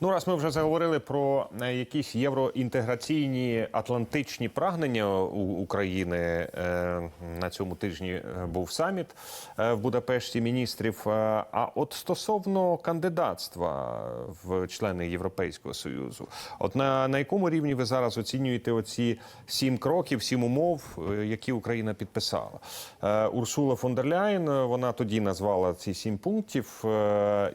Ну, раз ми вже заговорили про е, якісь євроінтеграційні атлантичні прагнення України. е, На цьому тижні е, був саміт в Будапешті міністрів. А от стосовно кандидатства в члени Європейського союзу, от на, на якому рівні ви зараз оцінюєте оці сім кроків, сім умов, які Україна підписала? Урсула фон дер Ляєн, е, вона тоді назвала ці сім пунктів.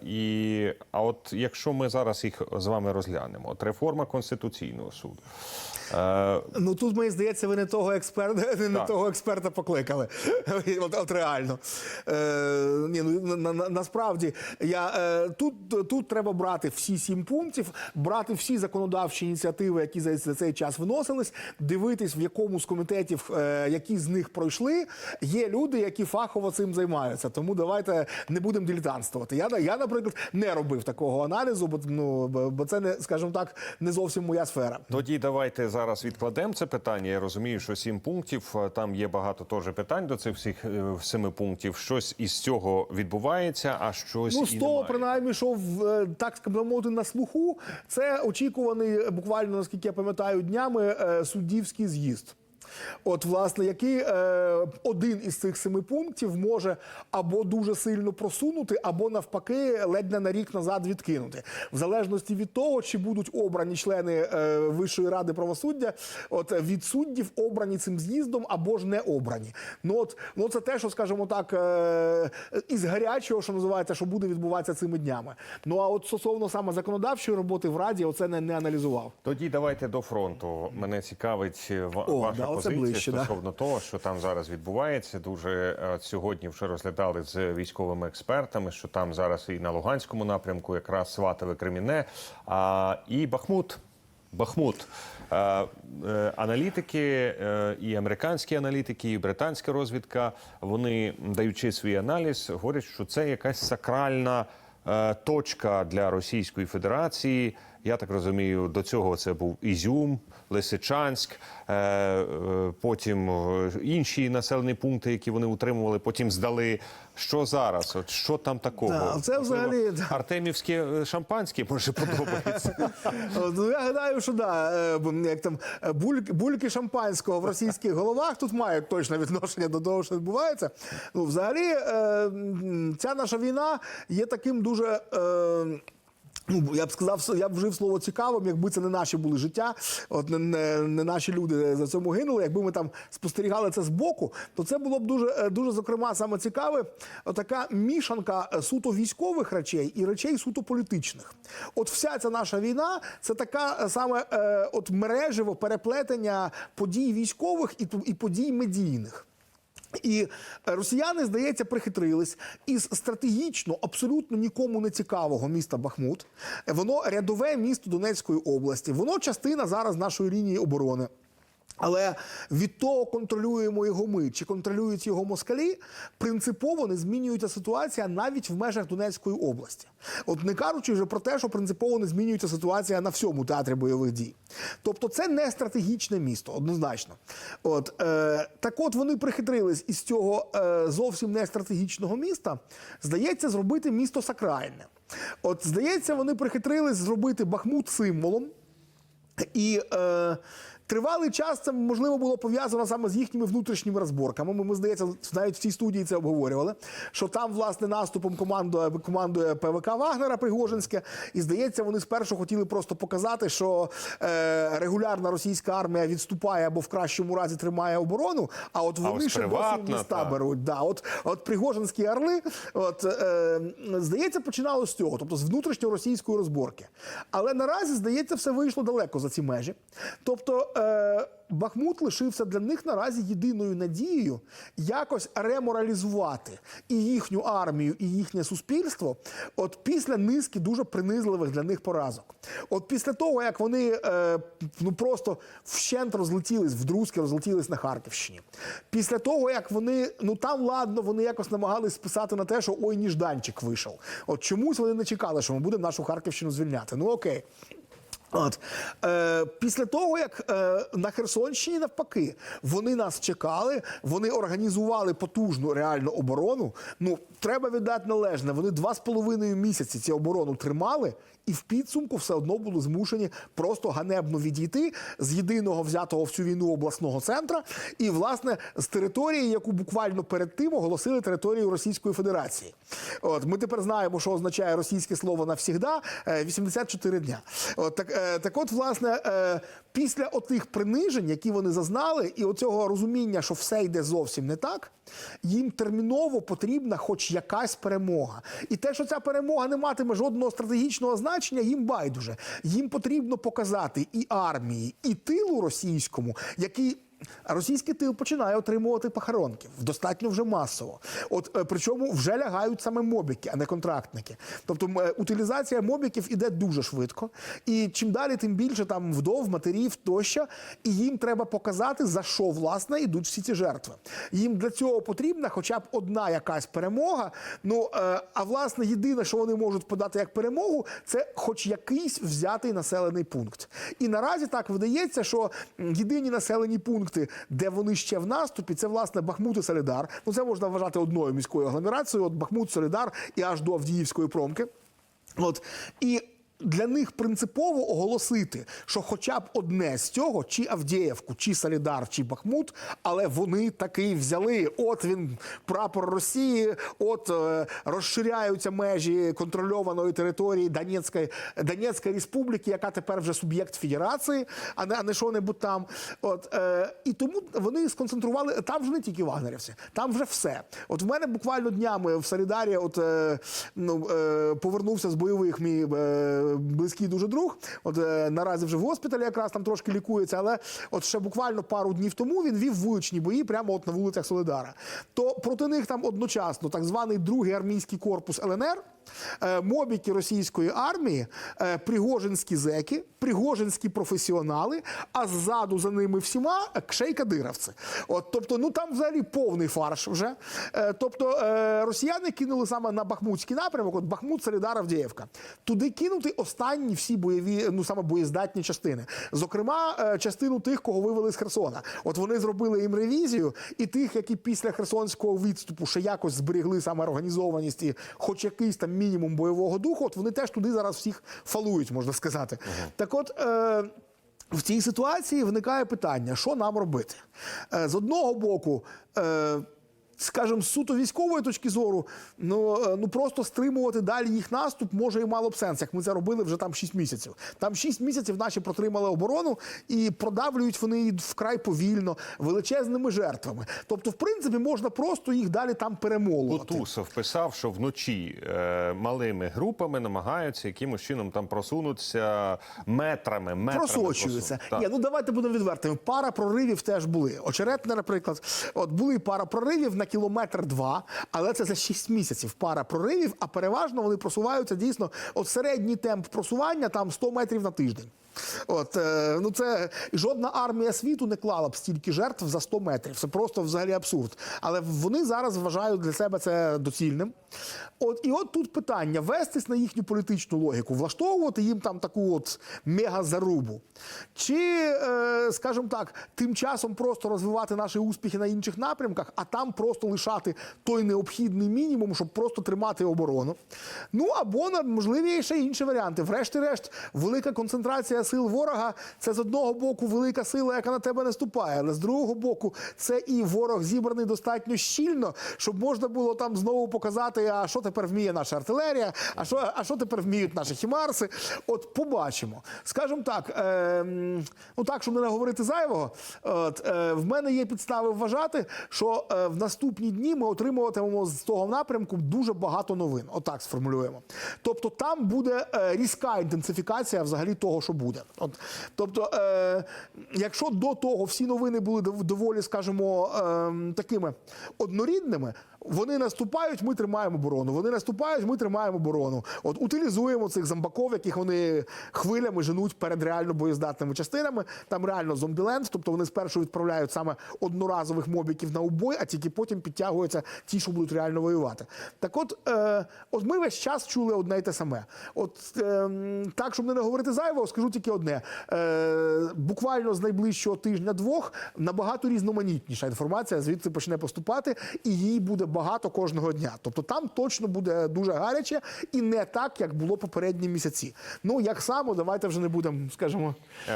І а от якщо ми зараз їх з вами розглянемо, от реформа конституційного суду. Е, Ну тут мені здається, ви не того експерта, не Так. того експерта покликали. От, от реально. Е, ні, ну на, на, насправді я е, тут, тут треба брати всі сім пунктів, брати всі законодавчі ініціативи, які за, за цей час виносились, дивитись, в якому з комітетів, е, які з них пройшли. Є люди, які фахово цим займаються. Тому давайте не будемо дилетантствувати. Я, я, наприклад, не робив такого аналізу, бо ну бо це не, скажімо так, не зовсім моя сфера. Тоді давайте зараз відкладемо це питання. Я розумію, що сім пунктів е, там є багато теж питань до цих всіх е, семи пунктів. Щось із цього відбувається, а щось Ну, і з того, немає. принаймні, що в е, так мовити на слуху, це очікуваний буквально, наскільки я пам'ятаю, днями суддівський з'їзд. От, власне, який е, один із цих семи пунктів може або дуже сильно просунути, або навпаки, ледь не на рік назад відкинути, в залежності від того, чи будуть обрані члени е, Вищої ради правосуддя, от від суддів обрані цим з'їздом або ж не обрані. Ну от ну це те, що скажімо так, е, із гарячого, що називається, що буде відбуватися цими днями. Ну а от стосовно саме законодавчої роботи в раді, оце не, не аналізував. Тоді давайте до фронту. Мене цікавить е, О, ваша да, оце позиція ближче, да. стосовно того, що там зараз відбувається. Дуже е, сьогодні вже розглядали з військовими експертами, що там зараз і на Луганському напрямку якраз сватили Креміне, а і Бахмут. Бахмут. Е, е, Аналітики, і американські аналітики, і британська розвідка, вони даючи свій аналіз, говорять, що це якась сакральна точка для Російської Федерації. Я так розумію, до цього це був Ізюм, Лисичанськ, е, е, потім е, інші населені пункти, які вони утримували, потім здали. Що зараз? От що там такого? Да, це взагалі. Артемівське шампанське може подобається. Ну, я гадаю, що да, як там бульки, бульки шампанського в російських головах тут мають точне відношення до того, що відбувається. Ну, взагалі, ця наша війна є таким дуже. Ну, я б сказав, я б вжив слово цікавим, якби це не наші були життя, от не, не, не наші люди за цьому гинули. Якби ми там спостерігали це збоку, то це було б дуже, е, дуже зокрема саме цікаве. Така мішанка е, суто військових речей і речей суто політичних. От вся ця наша війна це така е, саме от мережево переплетення подій військових і, і подій медійних. І росіяни, здається, прихитрились із стратегічно абсолютно нікому не цікавого міста Бахмут. Воно рядове місто Донецької області. Воно частина зараз нашої лінії оборони. Але від того, контролюємо його ми чи контролюють його москалі, принципово не змінюється ситуація навіть в межах Донецької області. От не кажучи вже про те, що принципово не змінюється ситуація на всьому театрі бойових дій. Тобто це не стратегічне місто, однозначно. От е, так, от вони прихитрились із цього е, зовсім не стратегічного міста, здається, зробити місто сакральне. От здається, вони прихитрились зробити Бахмут символом. І е, тривалий час це можливо було пов'язано саме з їхніми внутрішніми розборками. Ми, ми здається, навіть в цій студії це обговорювали. Що там, власне, наступом командує, командує ПВК Вагнера Пригожинське. І здається, вони спершу хотіли просто показати, що е, регулярна російська армія відступає або в кращому разі тримає оборону. А от вони ще досі міста та. беруть. Да, от, от Пригожинські орли, от, е, здається, починало з цього, тобто з внутрішньоросійської розборки. Але наразі, здається, все вийшло далеко за ці межі. Тобто е, Бахмут лишився для них наразі єдиною надією якось реморалізувати і їхню армію, і їхнє суспільство. От після низки дуже принизливих для них поразок. От після того, як вони е, ну просто вщент розлетілись, вдрузки розлетілись на Харківщині. Після того, як вони, ну там ладно, вони якось намагались списати на те, що ой, ніжданчик вийшов. От чомусь вони не чекали, що ми будемо нашу Харківщину звільняти. Ну окей. От е, після того, як е, на Херсонщині навпаки вони нас чекали, вони організували потужну реальну оборону. Ну треба віддати належне. Вони два з половиною місяці цю оборону тримали, і в підсумку все одно були змушені просто ганебно відійти з єдиного взятого в цю війну обласного центра, і власне з території, яку буквально перед тим оголосили територією Російської Федерації. От ми тепер знаємо, що означає російське слово навсігда е, 84 дня. От так, е, так, от, власне, е, після отих принижень, які вони зазнали, і оцього розуміння, що все йде зовсім не так, їм терміново потрібна хоч якась перемога. І те, що ця перемога не матиме жодного стратегічного значення, їм байдуже. Їм потрібно показати і армії, і тилу російському, який. Російський тил починає отримувати похоронки достатньо вже масово. От е, причому вже лягають саме мобіки, а не контрактники. Тобто е, утилізація мобіків іде дуже швидко. І чим далі, тим більше там вдов, матерів тощо. І їм треба показати, за що власне йдуть всі ці жертви. Їм для цього потрібна хоча б одна якась перемога. Ну е, а власне, єдине, що вони можуть подати як перемогу, це хоч якийсь взятий населений пункт. І наразі так видається, що єдині населені пункти, де вони ще в наступі, це власне Бахмут і Солідар. Ну це можна вважати одною міською агломерацією. От Бахмут, Солідар і аж до Авдіївської промки. От і. Для них принципово оголосити, що хоча б одне з цього, чи Авдіївку, чи Солідар, чи Бахмут, але вони таки взяли. От він прапор Росії, от е, розширяються межі контрольованої території Донецької, Донецької республіки, яка тепер вже суб'єкт федерації, а не, а не що-небудь там. От е, і тому вони сконцентрували там вже не тільки вагнерівці, там вже все. От в мене буквально днями в Солідарі, от е, ну, е, повернувся з бойових мій е, близький дуже друг. От е, наразі вже в госпіталі якраз там трошки лікується, але от ще буквально пару днів тому він вів вуличні бої прямо от на вулицях Солидара. То проти них там одночасно так званий другий армійський корпус ЛНР. Е, Мобіки російської армії, е, пригожинські зеки, пригожинські професіонали, а ззаду за ними всіма кшей-кадировці. От, тобто, ну там взагалі повний фарш вже. Е, Тобто росіяни кинули саме на Бахмутський напрямок, от Бахмут, Солідар, Авдіївка. Туди кинути останні всі бойові, ну саме боєздатні частини. Зокрема, частину тих, кого вивели з Херсона. От вони зробили їм ревізію, і тих, які після херсонського відступу ще якось зберегли саме організованість і хоч якийсь там мінімум бойового духу, от вони теж туди зараз всіх фалують, можна сказати. Так от. Е, в цій ситуації виникає питання, що нам робити? Е, З одного боку, е, скажімо, суто військової точки зору, ну, е, ну просто стримувати далі їх наступ може і мало б сенс, як ми це робили вже там 6 місяців. Там 6 місяців наші протримали оборону і продавлюють вони її вкрай повільно, величезними жертвами. Тобто, в принципі, можна просто їх далі там перемолувати. Кутусов писав, що вночі е, малими групами намагаються якимось чином там просунутися метрами, метрами Просочуються. просун- Ні, ну давайте будемо відвертими. Пара проривів теж були. Очеретне, наприклад, от були пара проривів на кілометр два, але це за 6 місяців. Пара проривів, а переважно вони просуваються дійсно. От середній темп просування там 100 метрів на тиждень. От е, ну це жодна армія світу не клала б стільки жертв за 100 метрів. Це просто взагалі абсурд. Але вони зараз вважають для себе це доцільним. От і от тут питання: вестись на їхню політичну логіку, влаштовувати їм там таку от мегазарубу. Чи, е, скажімо так, тим часом просто розвивати наші успіхи на інших напрямках, а там просто лишати той необхідний мінімум, щоб просто тримати оборону. Ну або можливі є ще інші варіанти. Врешті-решт, велика концентрація сил ворога це з одного боку велика сила, яка на тебе наступає, але з другого боку, це і ворог зібраний достатньо щільно, щоб можна було там знову показати, а що тепер вміє наша артилерія, а що, а що тепер вміють наші хімарси. От побачимо. Скажімо так, е, ну так, щоб не говорити зайвого, от, е, в мене є підстави вважати, що е, в наступні дні ми отримуватимемо з того напрямку дуже багато новин. Отак сформулюємо. Тобто там буде е, різка інтенсифікація взагалі того, що буде. От, тобто, е, якщо до того всі новини були доволі, скажімо, е, такими однорідними, Вони наступають, ми тримаємо оборону. Вони наступають, ми тримаємо оборону. От утилізуємо цих зомбаков, яких вони хвилями женуть перед реально боєздатними частинами. Там реально зомбіленд, тобто вони спершу відправляють саме одноразових мобіків на убой, а тільки потім підтягуються ті, що будуть реально воювати. Так, от, е, от ми весь час чули одне й те саме. От е, так, щоб не говорити зайвого, скажу тільки одне: е, буквально з найближчого тижня-двох набагато різноманітніша інформація звідси почне поступати, і її буде багато кожного дня. Тобто там точно буде дуже гаряче і не так, як було попередні місяці. Ну як само, давайте вже не будемо, скажімо.